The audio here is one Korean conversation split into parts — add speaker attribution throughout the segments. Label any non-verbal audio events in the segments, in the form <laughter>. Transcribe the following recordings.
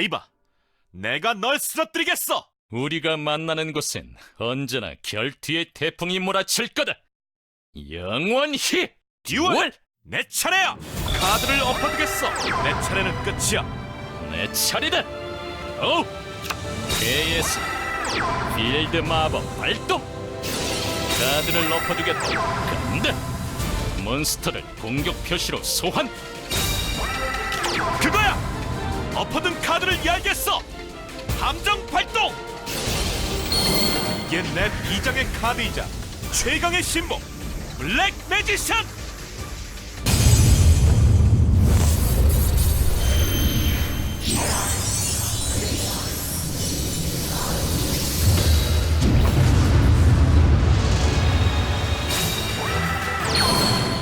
Speaker 1: 카이바, 내가 널 쓰러뜨리겠어.
Speaker 2: 우리가 만나는 곳엔 언제나 결투의 태풍이 몰아칠 거다. 영원히
Speaker 1: 듀얼! 내 차례야. 카드를 엎어두겠어. 내 차례는 끝이야.
Speaker 2: 내 차례다. 오, AS 필드 마법 발동. 카드를 엎어두겠다. 간다. 몬스터를 공격 표시로 소환.
Speaker 1: 그거야. 엎어둔 카드를 열겠어. 함정 발동. 이게 내 비장의 카드이자 최강의 신복 블랙 매지션.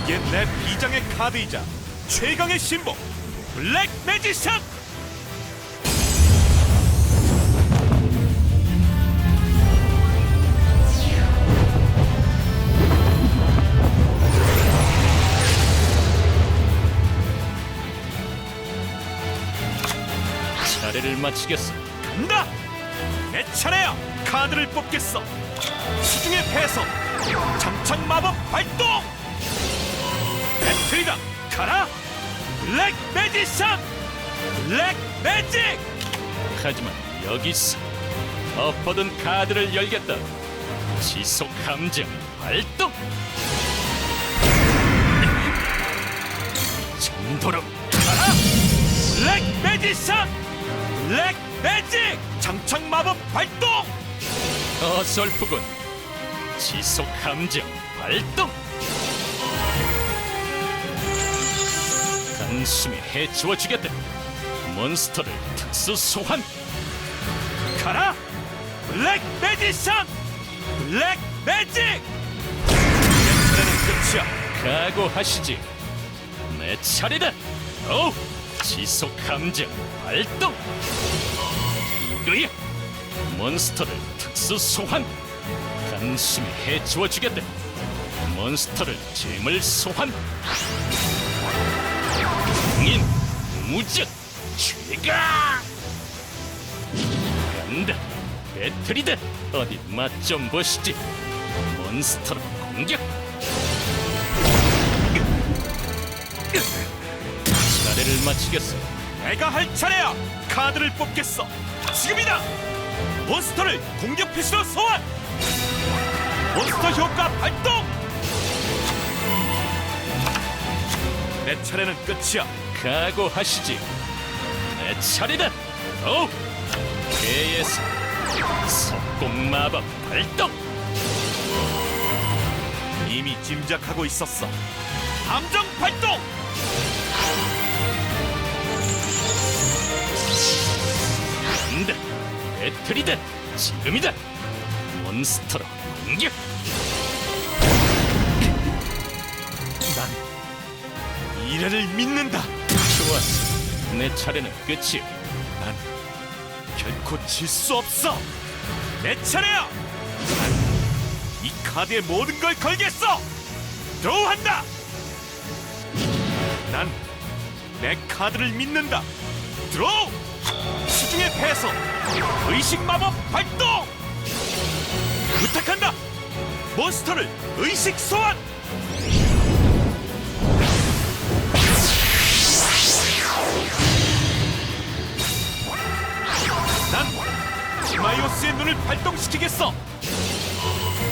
Speaker 1: 이게 내 비장의 카드이자 최강의 신복 블랙 매지션.
Speaker 2: 마치겠어.
Speaker 1: 간다! 내 차례야! 카드를 뽑겠어! 수중의 패서! 장착 마법 발동! 배틀이다! 가라! 블랙 매지션! 블랙 매직!
Speaker 2: 하지만 여기서 엎어둔 카드를 열겠다. 지속 함정 발동. 정도로
Speaker 1: 가라! 블랙 매지션! 블랙 매직! 장착 마법 발동!
Speaker 2: 어설프군. 지속 함정 발동. 단숨에 해치워 주겠다. 몬스터를 특수 소환.
Speaker 1: 가라! 블랙 매지션! 블랙 매직! 끝이야!
Speaker 2: 각오하시지. 내 차례다. 오, 지속 함정 발동. 이거야. 몬스터를 특수 소환. 단숨에 해치워 주겠다. 몬스터를 재물 소환. 인 무적 최가. 간다. 배틀이다. 어디 맛 좀 보시지. 몬스터로 공격. 마치겠어.
Speaker 1: 내가 할 차례야! 카드를 뽑겠어! 지금이다! 몬스터를 공격 표시로 소환! 몬스터 효과 발동! 내 차례는 끝이야!
Speaker 2: 각오하시지. 내 차례다. 오, AS 석공 마법 발동.
Speaker 1: 이미 짐작하고 있었어! 함정 발동!
Speaker 2: 배틀이다. 지금이다. 몬스터로 공격.
Speaker 1: 난 미래를 믿는다!
Speaker 2: 좋았어. 내 차례는 끝이야.
Speaker 1: 난 결코 질 수 없어! 내 차례야! 난 이 카드에 모든 걸 걸겠어! 드로우한다! 난 내 카드를 믿는다! 드로우! 수중의 패서! 의식 마법 발동! 부탁한다! 몬스터를 의식 소환! 난 지마이오스의 눈을 발동시키겠어.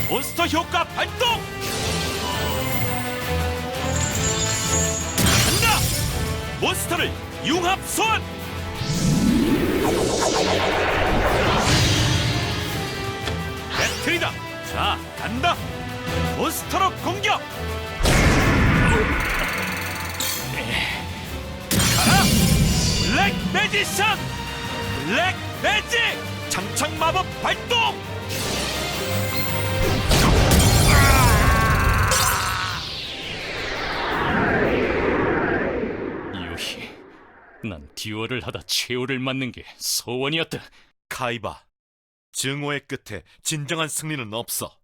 Speaker 1: 몬스터 효과 발동. 간다. 몬스터를 융합 소환. 간다. 몬스터로 공격. 가라. 블랙 매지션. 블랙 매직! 장착 마법 발동!
Speaker 2: 유희, 난 듀얼을 하다 최후를 맞는 게 소원이었다.
Speaker 1: 카이바, 증오의 끝에 진정한 승리는 없어.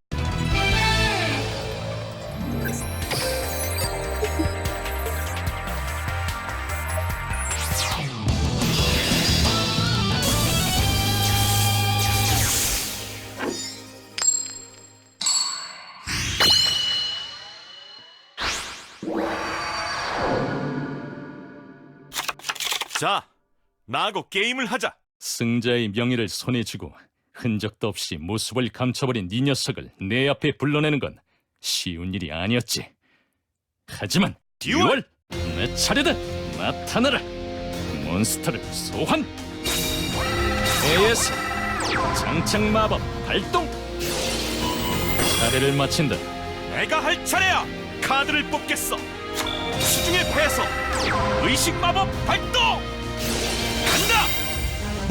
Speaker 1: 자, 나하고 게임을 하자.
Speaker 2: 승자의 명예를 손에 쥐고 흔적도 없이 모습을 감춰버린 네 녀석을 내 앞에 불러내는 건 쉬운 일이 아니었지. 하지만
Speaker 1: 듀얼!
Speaker 2: 내 차례다. 나타나라. 몬스터를 소환. AS 장착 마법 발동. 차례를 마친다.
Speaker 1: 내가 할 차례야. 카드를 뽑겠어. 수중의 패서 의식 마법 발동.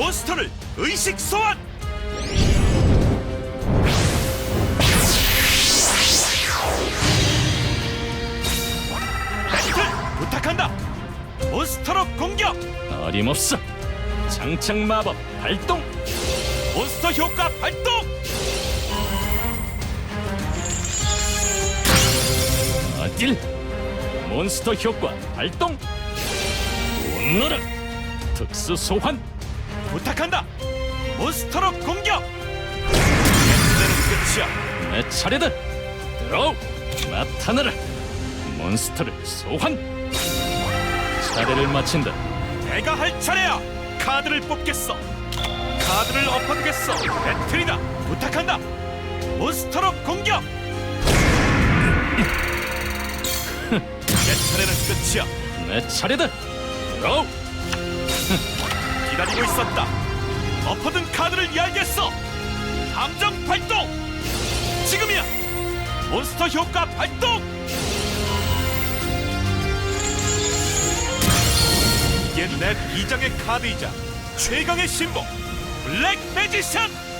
Speaker 1: 몬스터를 의식 소환. 배틀 부탁한다. 몬스터로 공격.
Speaker 2: 어림없어. 장착 마법 발동.
Speaker 1: 몬스터 효과 발동.
Speaker 2: 어딜? 몬스터 효과 발동. 오너라. 특수 소환.
Speaker 1: 부탁한다. 몬스터로 공격. 이제는 끝이야.
Speaker 2: 내 차례다. 들어. 나타나라. 몬스터를 소환. 차례를 마친다.
Speaker 1: 내가 할 차례야. 카드를 뽑겠어. 카드를 엎어두겠어. 배틀이다. 부탁한다. 몬스터로 공격. <laughs> 내 차례는 끝이야.
Speaker 2: 내 차례다. 들어.
Speaker 1: 기다리고 있었다. 엎어둔 카드를 열겠어. 함정 발동. 지금이야. 몬스터 효과 발동. 이게 내 비장의 카드이자 최강의 신복 블랙 매지션.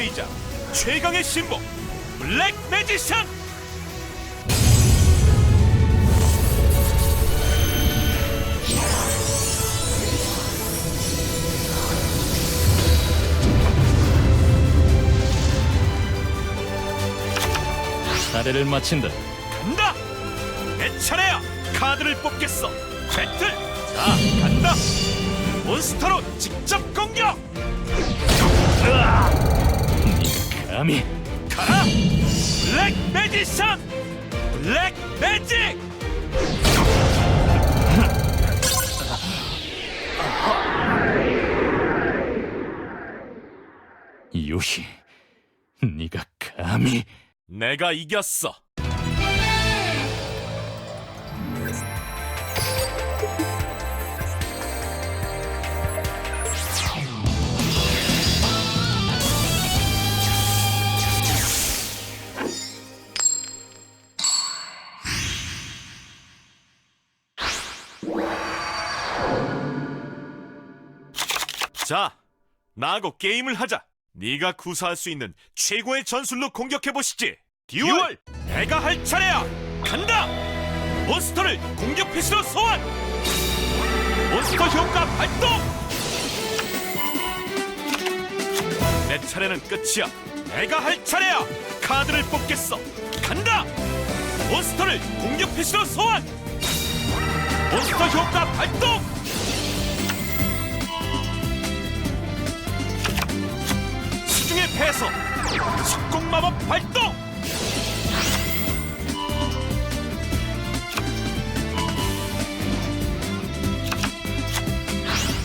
Speaker 1: 카드이자 최강의 신복 블랙 매지션.
Speaker 2: 차례를 마친다.
Speaker 1: 간다! 내 차례야! 카드를 뽑겠어! 배틀! 자, 간다! 몬스터로 직접 공격!
Speaker 2: 감히
Speaker 1: 가라! 블랙 매지션! 블랙 매직!
Speaker 2: 유희, 네가 감히
Speaker 1: 내가 이겼어! 나하고 게임을 하자. 네가 구사할 수 있는 최고의 전술로 공격해 보시지. 듀얼! 내가 할 차례야. 간다. 몬스터를 공격 피스로 소환. 몬스터 효과 발동. 내 차례는 끝이야. 내가 할 차례야. 카드를 뽑겠어. 간다. 몬스터를 공격 피스로 소환. 몬스터 효과 발동. 패서 식공 마법 발동!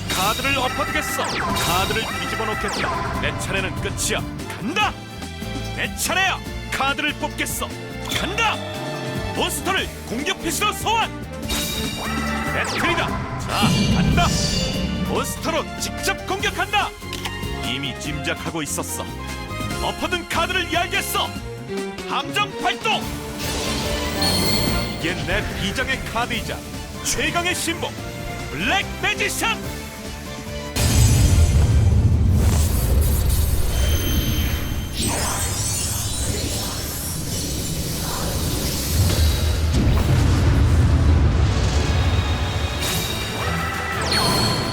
Speaker 1: 카드를 엎어두겠어. 카드를 뒤집어 놓겠다. 내 차례는 끝이야. 간다! 내 차례야. 카드를 뽑겠어. 간다! 몬스터를 공격 피스로 소환! 배틀이다. 자 간다! 몬스터로 직접 공격한다! 이미 짐작하고 있었어. 엎어둔 카드를 열겠어. 함정 발동. 이게 내 비장의 카드이자 최강의 신복 블랙 매지션.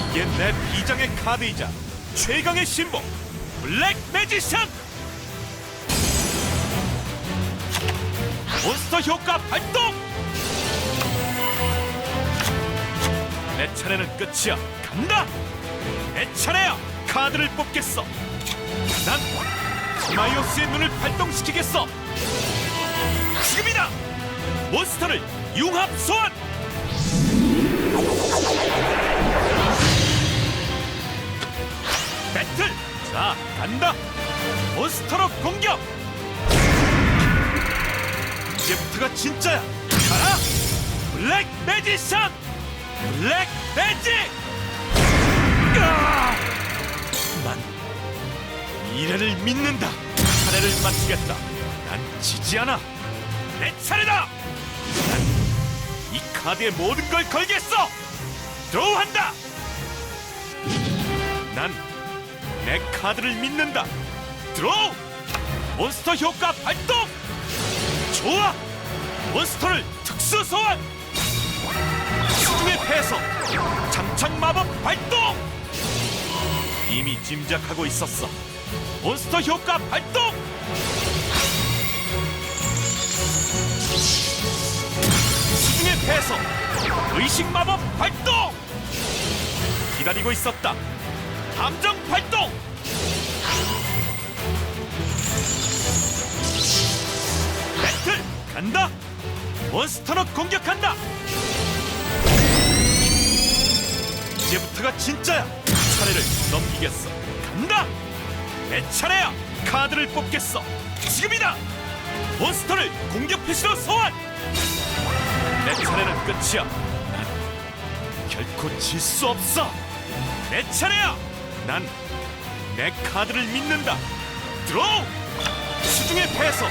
Speaker 1: 이게 내 비장의 카드이자 최강의 신복 블랙 매지션 몬스터 효과 발동 내 차례는 끝이야. 간다. 내 차례야. 카드를 뽑겠어. 난 마이오스의 눈을 발동시키겠어. 지금이다. 몬스터를 융합 소환. 배틀. 자, 간다. 몬스터로 공격. 이제부터가 진짜야. 가라. 블랙 매지션. 블랙 매직. 아! 난 미래를 믿는다. 차례를 마치겠다. 난 지지 않아. 내 차례다. 난 이 카드에 모든 걸 걸겠어. 드로우한다. 난 내 카드를 믿는다. 드로우. 몬스터 효과 발동. 좋아. 몬스터를 특수 소환. 수중의 패서. 장착 마법 발동. 이미 짐작하고 있었어. 몬스터 효과 발동! 수중의 패서! 의식 마법 발동! 기다리고 있었다. 함정 발동! 간다! 몬스터로 공격한다! 이제부터가 진짜야! 차례를 넘기겠어. 간다! 내 차례야! 카드를 뽑겠어! 지금이다! 몬스터를 공격 표시로 소환! 내 차례는 끝이야. 난 결코 질 수 없어! 내 차례야! 난 내 카드를 믿는다! 드로우! 수중의 패서!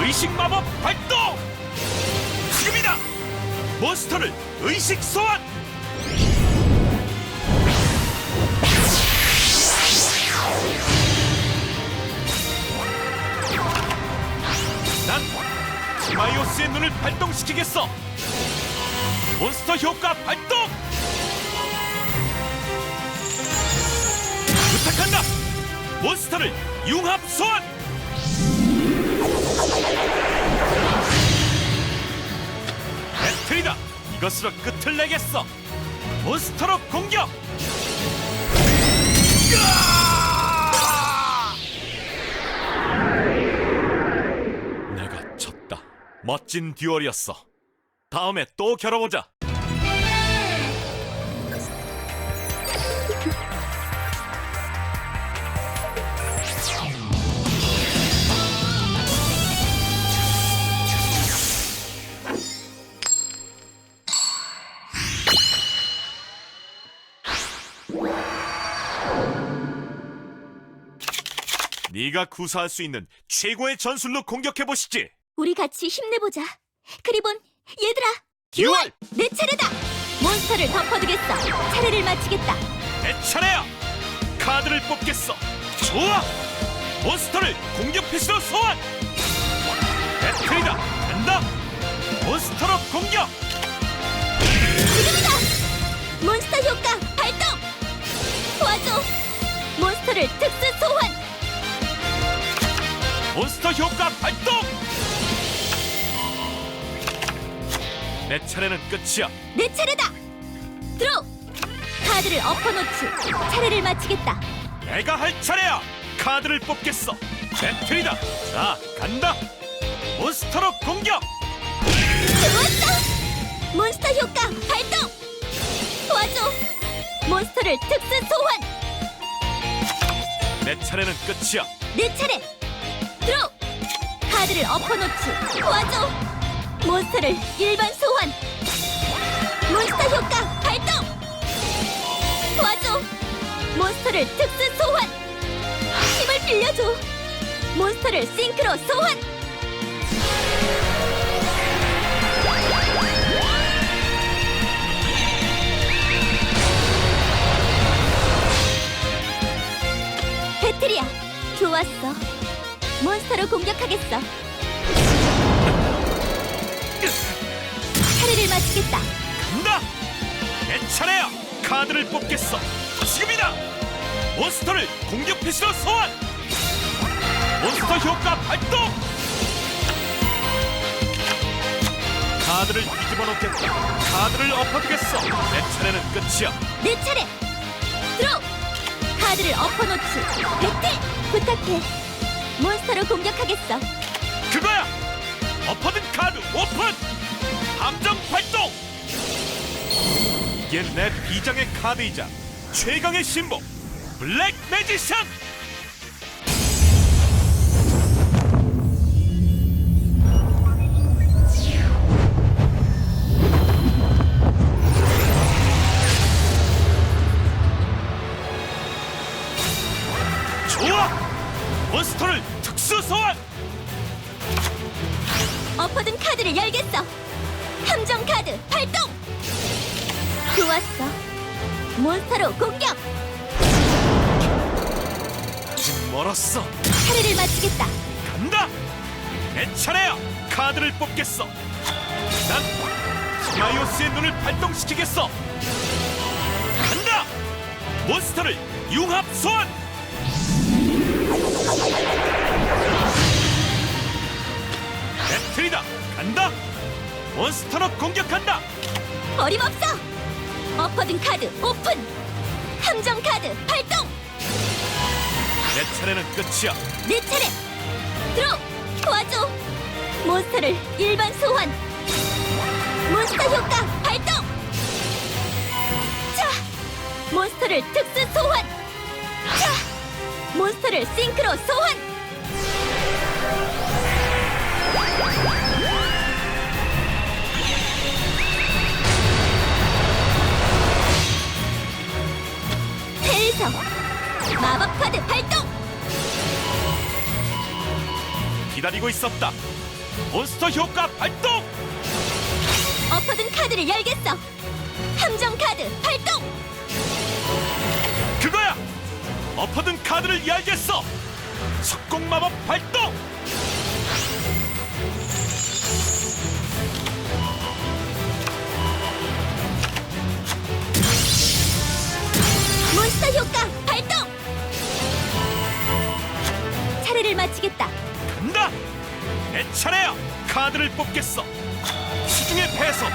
Speaker 1: 의식 마법 발동! 지금이다! 몬스터를 의식 소환! 난 마이오스의 눈을 발동시키겠어. 몬스터 효과 발동. 부탁한다. 몬스터를 융합 소환. 배틀이다. 이것으로 끝을 내겠어. 몬스터로 공격. 내가 졌다. 멋진 듀얼이었어. 다음에 또 겨뤄보자. 네가 구사할 수 있는 최고의 전술로 공격해 보시지.
Speaker 3: 우리 같이 힘내보자. 크리본, 얘들아,
Speaker 1: 듀얼!
Speaker 3: 내 차례다. 몬스터를 덮어두겠어. 차례를 마치겠다.
Speaker 1: 내 차례야! 카드를 뽑겠어! 좋아! 몬스터를 공격 표시로 소환! 배틀이다! 간다! 몬스터로 공격!
Speaker 3: 지금이다. 몬스터 효과 발동. 도와줘. 몬스터를 특수 소환.
Speaker 1: 몬스터 효과 발동! 내 차례는 끝이야!
Speaker 3: 내 차례다. 드로우. 카드를 엎어놓지. 차례를 마치겠다.
Speaker 1: 내가 할 차례야! 카드를 뽑겠어! 배틀이다! 자, 간다! 몬스터로 공격!
Speaker 3: 좋았어. 몬스터 효과 발동. 도와줘. 몬스터를 특수 소환.
Speaker 1: 내 차례는 끝이야!
Speaker 3: 내 차례. 드로우. 카드를 엎어놓지. 도와줘. 몬스터를 일반 소환. 몬스터 효과 발동. 도와줘. 몬스터를 특수 소환. 힘을 빌려줘. 몬스터를 싱크로 소환. 배틀이야. 좋았어. 몬스터로 공격하겠어. 차례를 마치겠다.
Speaker 1: 간다! 내 차례야! 카드를 뽑겠어! 지금이다! 몬스터를 공격 표시로 소환! 몬스터 효과 발동! 카드를 뒤집어 놓겠다. 카드를 엎어두겠어. 내 차례는 끝이야.
Speaker 3: 내 차례. 드로우. 카드를 엎어놓지. 배틀. 부탁해. 몬스터로 공격하겠어.
Speaker 1: 그거야. 엎어둔 카드 오픈. 함정 발동. 이게 내 비장의 카드이자 최강의 신복 블랙 매지션. 내 차례야! 카드를 뽑겠어! 난 티마이오스의 눈을 발동시키겠어! 간다! 몬스터를 융합 소환! 배틀이다! 간다! 몬스터로 공격한다!
Speaker 3: 어림없어. 엎어둔 카드 오픈. 함정 카드 발동.
Speaker 1: 내 차례는 끝이야!
Speaker 3: 내 차례. 드로우. 도와줘. 몬스터를 일반 소환. 몬스터 효과 발동. 자. 몬스터를 특수 소환. 자. 몬스터를 싱크로 소환.
Speaker 1: 기다리고 있었다! 몬스터 효과 발동!
Speaker 3: 엎어둔 카드를 열겠어. 함정 카드 발동.
Speaker 1: 그거야! 엎어둔 카드를 열겠어! 석공 마법 발동!
Speaker 3: 몬스터 효과 발동. 차례를 마치겠다.
Speaker 1: 내 차례야! 카드를 뽑겠어! 시중의 패서!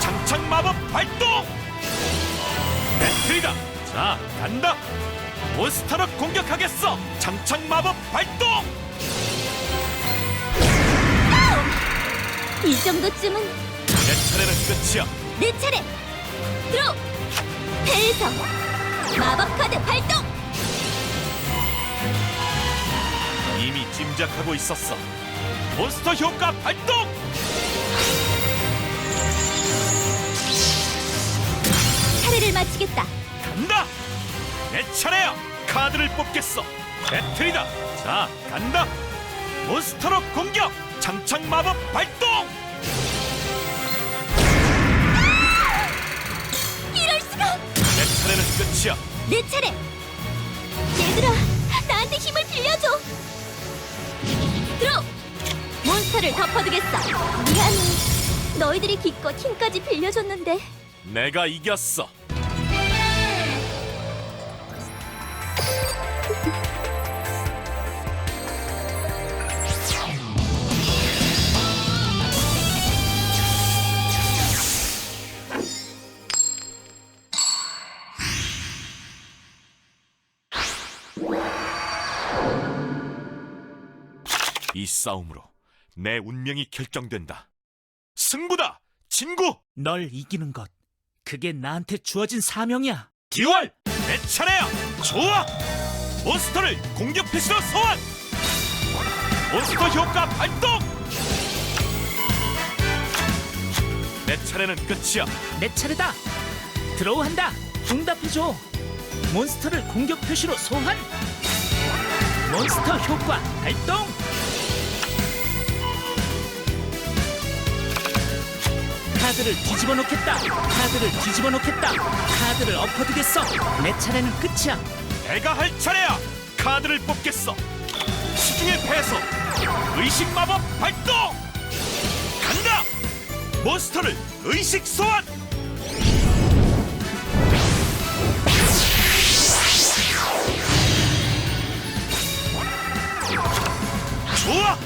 Speaker 1: 장착 마법 발동! 배틀이다! 자, 간다! 몬스터로 공격하겠어! 장착 마법 발동!
Speaker 3: 이 정도쯤은
Speaker 1: 내 차례는 끝이야!
Speaker 3: 내 차례. 드로우. 헬성 마법 카드 발동.
Speaker 1: 이미 짐작하고 있었어! 몬스터 효과 발동!
Speaker 3: 차례를 마치겠다.
Speaker 1: 간다! 내 차례야! 카드를 뽑겠어! 배틀이다! 자, 간다! 몬스터로 공격! 장착 마법 발동!
Speaker 3: 이럴 수가.
Speaker 1: 내 차례는 끝이야!
Speaker 3: 내 차례. 얘들아, 나한테 힘을 빌려줘. 드로우. 몬스터를 덮어두겠어. 미안해. 너희들이 기껏 힘까지 빌려줬는데.
Speaker 1: 내가 이겼어! 이 싸움으로 내 운명이 결정된다. 승부다! 진구!
Speaker 4: 널 이기는 것. 그게 나한테 주어진 사명이야.
Speaker 1: 듀얼! 내 차례야! 좋아! 몬스터를 공격 패시로 소환! 몬스터 효과 발동! 내 차례는 끝이야.
Speaker 4: 내 차례다. 드로우한다. 응답해줘. 몬스터를 공격 표시로 소환. 몬스터 효과 발동. 카드를 뒤집어 놓겠다. 카드를 뒤집어 놓겠다. 카드를 엎어두겠어. 내 차례는 끝이야.
Speaker 1: 내가 할 차례야! 카드를 뽑겠어! 시중의 패서! 의식 마법 발동! 간다! 몬스터를 의식 소환! 좋아!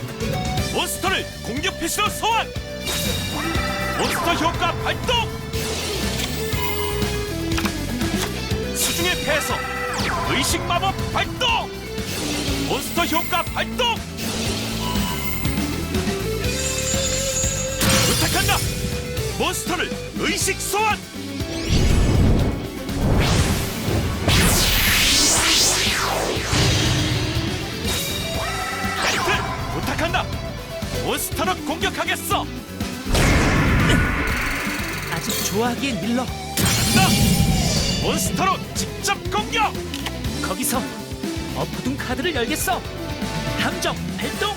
Speaker 1: 몬스터를 공격 패시로 소환! 몬스터 효과 발동! 수중의 패서 의식 마법 발동! 몬스터 효과 발동! 부탁한다! 몬스터를 의식 소환! 나이트! 부탁한다! 몬스터로 공격하겠어!
Speaker 4: 좋아하기엔 일러.
Speaker 1: 나! 몬스터로 직접 공격!
Speaker 4: 거기서 엎어둔 카드를 열겠어. 함정 발동.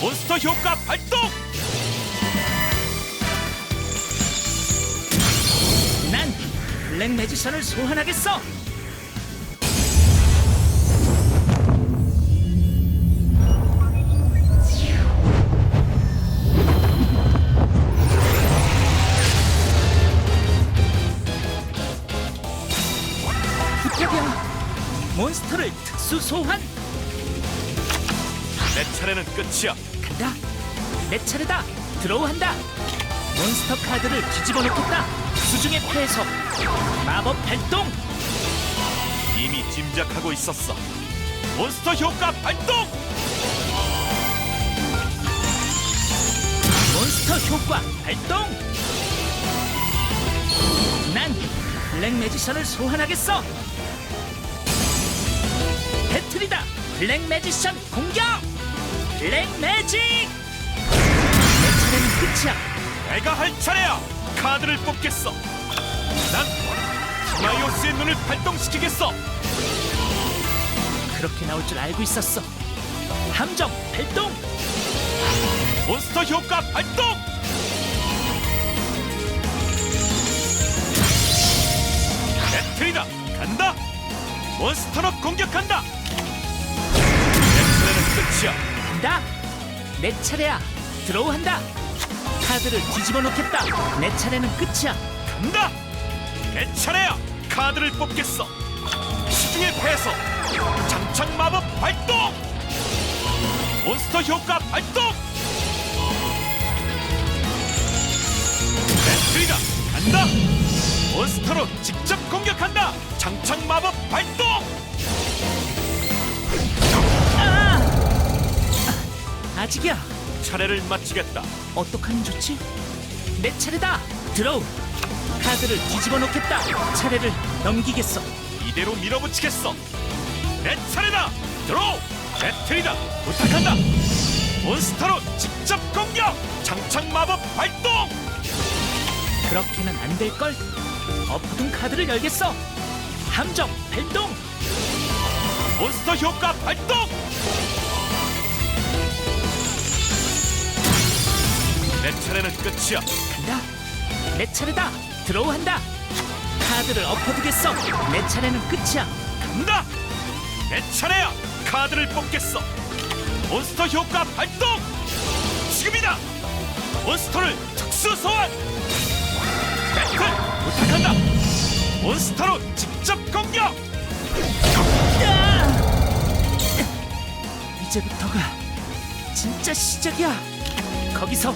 Speaker 1: 몬스터 효과 발동!
Speaker 4: 난 블랙 매지션을 소환하겠어. 특수 소환.
Speaker 1: 내 차례는 끝이야.
Speaker 4: 간다. 내 차례다. 드로우한다. 몬스터 카드를 뒤집어 놓겠다. 수중의 패소. 마법 발동.
Speaker 1: 이미 짐작하고 있었어. 몬스터 효과 발동!
Speaker 4: 몬스터 효과 발동. 난 블랙 매지션을 소환하겠어. 배틀이다. 블랙 매지션 공격. 블랙 매직. 내 차례는 끝이야.
Speaker 1: 내가 할 차례야. 카드를 뽑겠어. 난 마이오스의 눈을 발동시키겠어.
Speaker 4: 그렇게 나올 줄 알고 있었어. 함정 발동.
Speaker 1: 몬스터 효과 발동! 배틀이다. 간다. 몬스터로 공격한다. 내 차례는 끝이야.
Speaker 4: 간다. 내 차례야. 드로우한다. 카드를 뒤집어 놓겠다. 내 차례는 끝이야.
Speaker 1: 간다! 내 차례야! 카드를 뽑겠어! 시중의 패서! 장착 마법 발동! 몬스터 효과 발동! 배틀이다! 간다! 몬스터로 직접 공격한다! 장착 마법 발동!
Speaker 4: 아직이야.
Speaker 1: 차례를 마치겠다.
Speaker 4: 어떡하면 좋지? 내 차례다. 드로우. 카드를 뒤집어 놓겠다. 차례를 넘기겠어.
Speaker 1: 이대로 밀어붙이겠어. 내 차례다. 드로우. 배틀이다. 부탁한다. 몬스터로 직접 공격. 장착 마법 발동.
Speaker 4: 그렇게는 안 될 걸. 엎어둔 카드를 열겠어. 함정 발동.
Speaker 1: 몬스터 효과 발동. 내 차례는 끝이야.
Speaker 4: 간다. 내 차례다. 드로우한다. 카드를 엎어두겠어. 내 차례는 끝이야.
Speaker 1: 간다. 내 차례야. 카드를 뽑겠어. 몬스터 효과 발동. 지금이다. 몬스터를 특수 소환. 배틀 부탁한다. 몬스터로 직접 공격.
Speaker 4: 이제부터가 진짜 시작이야. 거기서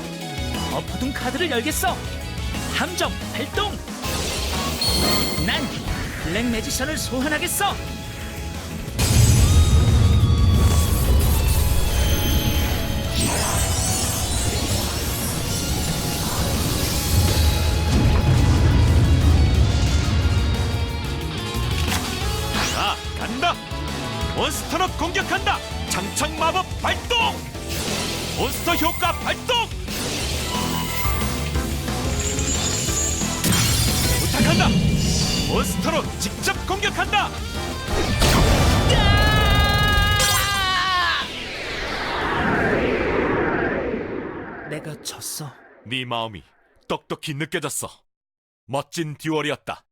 Speaker 4: 엎어둔 카드를 열겠어. 함정 발동. 난 블랙 매지션을 소환하겠어.
Speaker 1: 자, 간다. 몬스터로 공격한다. 장착 마법 발동. 몬스터 효과 발동. 몬스터로 직접 공격한다.
Speaker 4: 내가 졌어.
Speaker 1: 네 마음이 똑똑히 느껴졌어. 멋진 듀얼이었다.